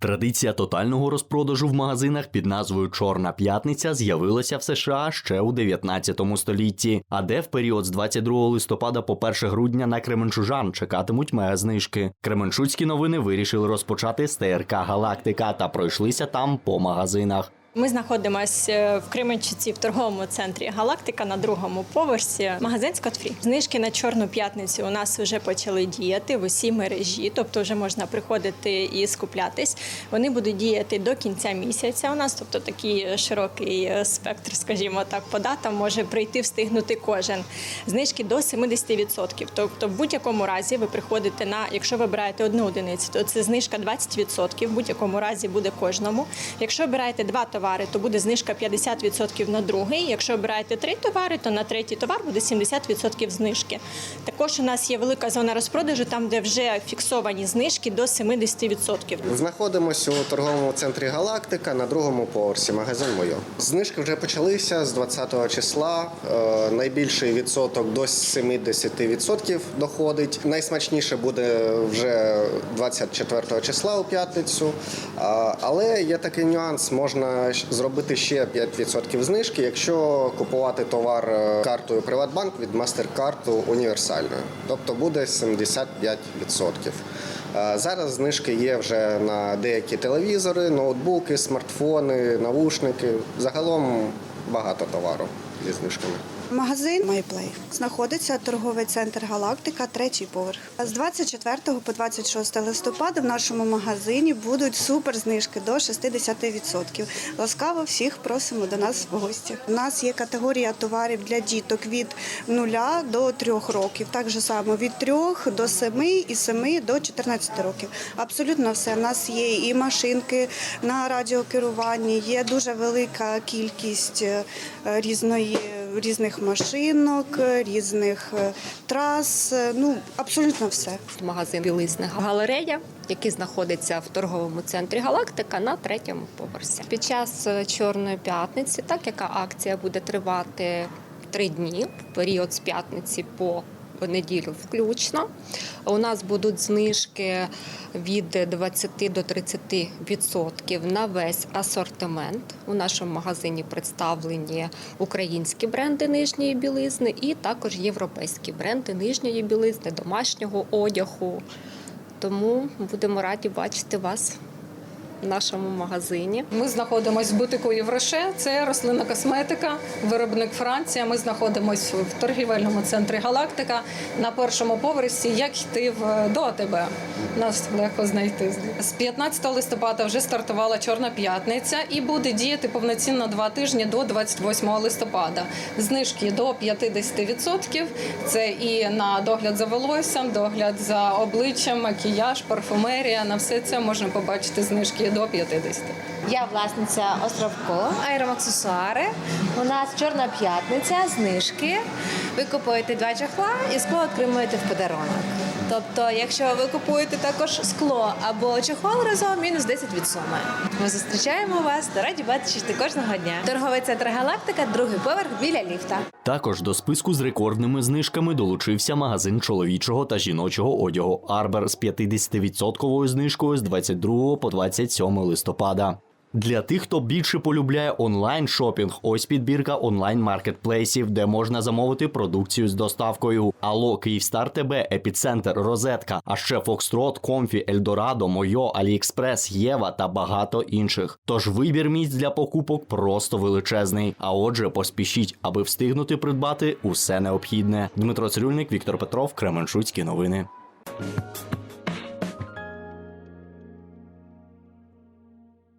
Традиція тотального розпродажу в магазинах під назвою Чорна п'ятниця з'явилася в США ще у 19 столітті, а де в період з 22 листопада по 1 грудня на Кременчужан чекатимуть мега знижки. Кременчуцькі новини вирішили розпочати з ТРК Галактика та пройшлися там по магазинах. Ми знаходимося в Кременчуці в торговому центрі Галактика на другому поверсі. Магазин Скотфрі. Знижки на чорну п'ятницю у нас вже почали діяти в усій мережі, тобто вже можна приходити і скуплятись. Вони будуть діяти до кінця місяця. У нас, тобто такий широкий е, спектр, скажімо так, по датам може прийти встигнути кожен. Знижки до 70%. Тобто, в будь-якому разі ви приходите на, якщо ви обираєте одну одиницю, то це знижка 20%. В будь-якому разі буде кожному. Якщо обираєте два товари, то буде знижка 50% на другий. Якщо обираєте три товари, то на третій товар буде 70% знижки. Також у нас є велика зона розпродажу, там де вже фіксовані знижки до 70%. Знаходимося у торговому центрі Галактика на другому поверсі, магазин Мойо. Знижки вже почалися з 20-го числа. Е, Найбільший відсоток до 70% доходить. Найсмачніше буде вже 24 числа у п'ятницю. Але є такий нюанс: можна зробити ще 5% знижки, якщо купувати товар е, картою Приватбанк від MasterCard універсальною. Тобто буде 75%. Е, Зараз знижки є вже на деякі телевізори, ноутбуки, смартфони, навушники. Загалом багато товару зі знижками. Магазин MyPlay знаходиться торговий центр Галактика, третій поверх. З 24 по 26 листопада в нашому магазині будуть супер знижки до 60%. Ласкаво всіх просимо до нас в гості. У нас є категорія товарів для діток від 0 до 3 років. Так же само від 3 до 7 і 7 до 14 років. Абсолютно все. У нас є і машинки на радіокеруванні, є дуже велика кількість е, різної різних машинок, різних е, трас. е, Ну абсолютно все. магазин білизни галерея, який знаходиться в торговому центрі Галактика на третьому поверсі. Під час е, Чорної п'ятниці, так яка акція буде тривати три дні, в період з п'ятниці по неділю включно. У нас будуть знижки від 20 до 30% відсотків на весь асортимент. У нашому магазині представлені українські бренди нижньої білизни і також європейські бренди нижньої білизни, домашнього одягу. Тому будемо раді бачити вас в нашому магазині. Ми знаходимося в бутику Євроше. Це рослинна косметика, виробник Франція. Ми знаходимося в торгівельному центрі Галактика на першому поверсі. Як йти в до АТБ? Нас легко знайти. З 15 листопада вже стартувала Чорна п'ятниця і буде діяти повноцінно два тижні до 28 листопада. Знижки до 50%. Це і на догляд за волоссям, догляд за обличчям, макіяж, парфумерія. На все це можна побачити знижки до 50%. Я власниця островко аеромаксесуари. У нас чорна п'ятниця, знижки. Ви купуєте два чохла і скло отримуєте в подарунок. Тобто, якщо ви купуєте також скло або чохол разом, мінус 10 від суми. Ми зустрічаємо вас та раді бачити кожного дня. Торговий центр Галактика, другий поверх біля ліфта. Також до списку з рекордними знижками долучився магазин чоловічого та жіночого одягу Арбер з 50% знижкою з 22 по 27 листопада. Для тих, хто більше полюбляє онлайн шопінг, ось підбірка онлайн маркетплейсів, де можна замовити продукцію з доставкою. Алло, Київстар ТБ, Епіцентр, Розетка, а ще Фокстрот, Комфі, Ельдорадо, Мойо, Аліекспрес, Єва та багато інших. Тож вибір місць для покупок просто величезний. А отже, поспішіть, аби встигнути придбати усе необхідне. Дмитро Цирюльник, Віктор Петров, Кременчуцькі новини.